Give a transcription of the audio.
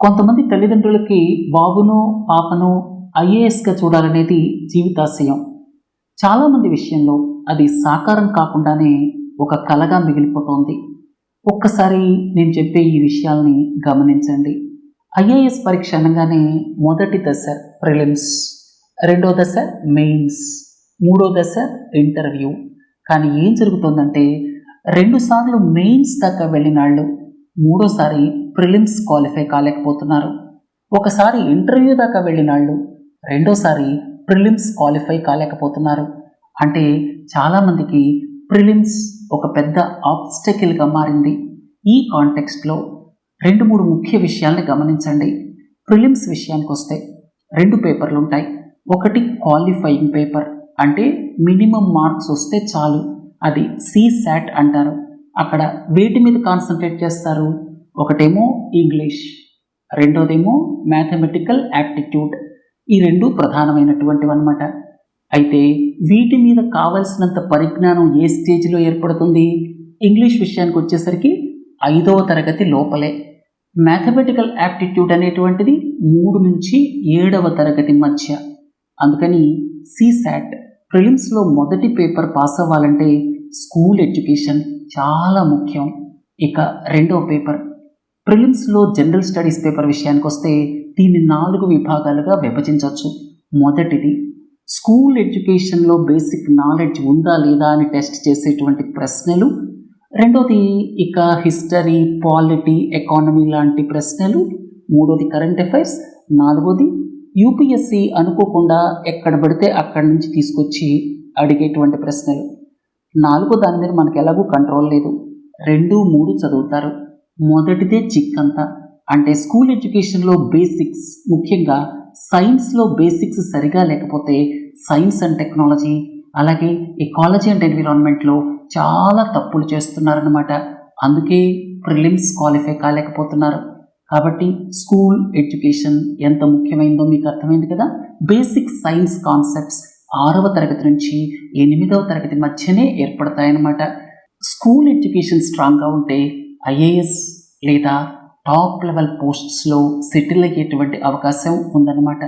కొంతమంది తల్లిదండ్రులకి బాబును పాపను ఐఏఎస్గా చూడాలనేది జీవితాశయం. చాలామంది విషయంలో అది సాకారం కాకుండానే ఒక కలగా మిగిలిపోతోంది. ఒక్కసారి నేను చెప్పే ఈ విషయాల్ని గమనించండి. ఐఏఎస్ పరీక్ష అనగానే మొదటి దశ ప్రిలిమ్స్ రెండో దశ మెయిన్స్ మూడో దశ ఇంటర్వ్యూ. కానీ ఏం జరుగుతుందంటే రెండుసార్లు మెయిన్స్ దాకా వెళ్ళిన వాళ్ళు మూడోసారి ప్రిలిమ్స్ క్వాలిఫై కాలేకపోతున్నారు. ఒకసారి ఇంటర్వ్యూ దాకా వెళ్ళినాళ్ళు రెండోసారి ప్రిలిమ్స్ క్వాలిఫై కాలేకపోతున్నారు. అంటే చాలామందికి ప్రిలిమ్స్ ఒక పెద్ద ఆబ్స్టకిల్గా మారింది. ఈ కాంటెక్స్ట్లో రెండు మూడు ముఖ్య విషయాల్ని గమనించండి. ప్రిలిమ్స్ విషయానికి వస్తే రెండు పేపర్లు ఉంటాయి. ఒకటి క్వాలిఫైయింగ్ పేపర్ అంటే మినిమం మార్క్స్ వస్తే చాలు. అది సిశాట్ అంటారు. అక్కడ వేటి మీద కాన్సన్ట్రేట్ చేస్తారు. ఒకటేమో ఇంగ్లీష్ రెండోదేమో మ్యాథమెటికల్ యాప్టిట్యూడ్ ఈ రెండు ప్రధానమైనటువంటివి అనమాట అయితే వీటి మీద కావలసినంత పరిజ్ఞానం ఏ స్టేజ్లో ఏర్పడుతుంది? ఇంగ్లీష్ విషయానికి వచ్చేసరికి ఐదవ తరగతి లోపలే. మ్యాథమెటికల్ యాప్టిట్యూడ్ అనేటువంటిది మూడు నుంచి ఏడవ తరగతి మధ్య. అందుకని సిశాట్ ప్రిలిమ్స్లో మొదటి పేపర్ పాస్ అవ్వాలంటే స్కూల్ ఎడ్యుకేషన్ చాలా ముఖ్యం. ఇక రెండవ పేపర్ ప్రిలిమ్స్లో జనరల్ స్టడీస్ పేపర్ విషయానికి వస్తే దీన్ని నాలుగు విభాగాలుగా విభజించవచ్చు. మొదటిది స్కూల్ ఎడ్యుకేషన్లో బేసిక్ నాలెడ్జ్ ఉందా లేదా అని టెస్ట్ చేసేటువంటి ప్రశ్నలు. రెండోది ఇక హిస్టరీ పాలిటీ ఎకానమీ లాంటి ప్రశ్నలు. మూడోది కరెంట్ అఫైర్స్. నాలుగోది యూపీఎస్సి అనుకోకుండా ఎక్కడ పడితే అక్కడి నుంచి తీసుకొచ్చి అడిగేటువంటి ప్రశ్నలు. నాలుగో దాని మీద మనకు ఎలాగూ కంట్రోల్ లేదు. రెండు మూడు చదువుతారు. మొదటిదే చిక్కంతా. అంటే స్కూల్ ఎడ్యుకేషన్లో బేసిక్స్ ముఖ్యంగా సైన్స్లో బేసిక్స్ సరిగా లేకపోతే సైన్స్ అండ్ టెక్నాలజీ అలాగే ఎకాలజీ అండ్ ఎన్విరాన్మెంట్లో చాలా తప్పులు చేస్తున్నారనమాట అందుకే ప్రిలిమ్స్ క్వాలిఫై కాలేకపోతున్నారు. కాబట్టి స్కూల్ ఎడ్యుకేషన్ ఎంత ముఖ్యమైందో మీకు అర్థమైంది కదా? బేసిక్ సైన్స్ కాన్సెప్ట్స్ ఆరవ తరగతి నుంచి ఎనిమిదవ తరగతి మధ్యనే ఏర్పడతాయన్నమాట. స్కూల్ ఎడ్యుకేషన్ స్ట్రాంగ్గా ఉంటే ఐఏఎస్ లేదా టాప్ లెవెల్ పోస్ట్స్లో సెటిల్ అయ్యేటువంటి అవకాశం ఉందన్నమాట.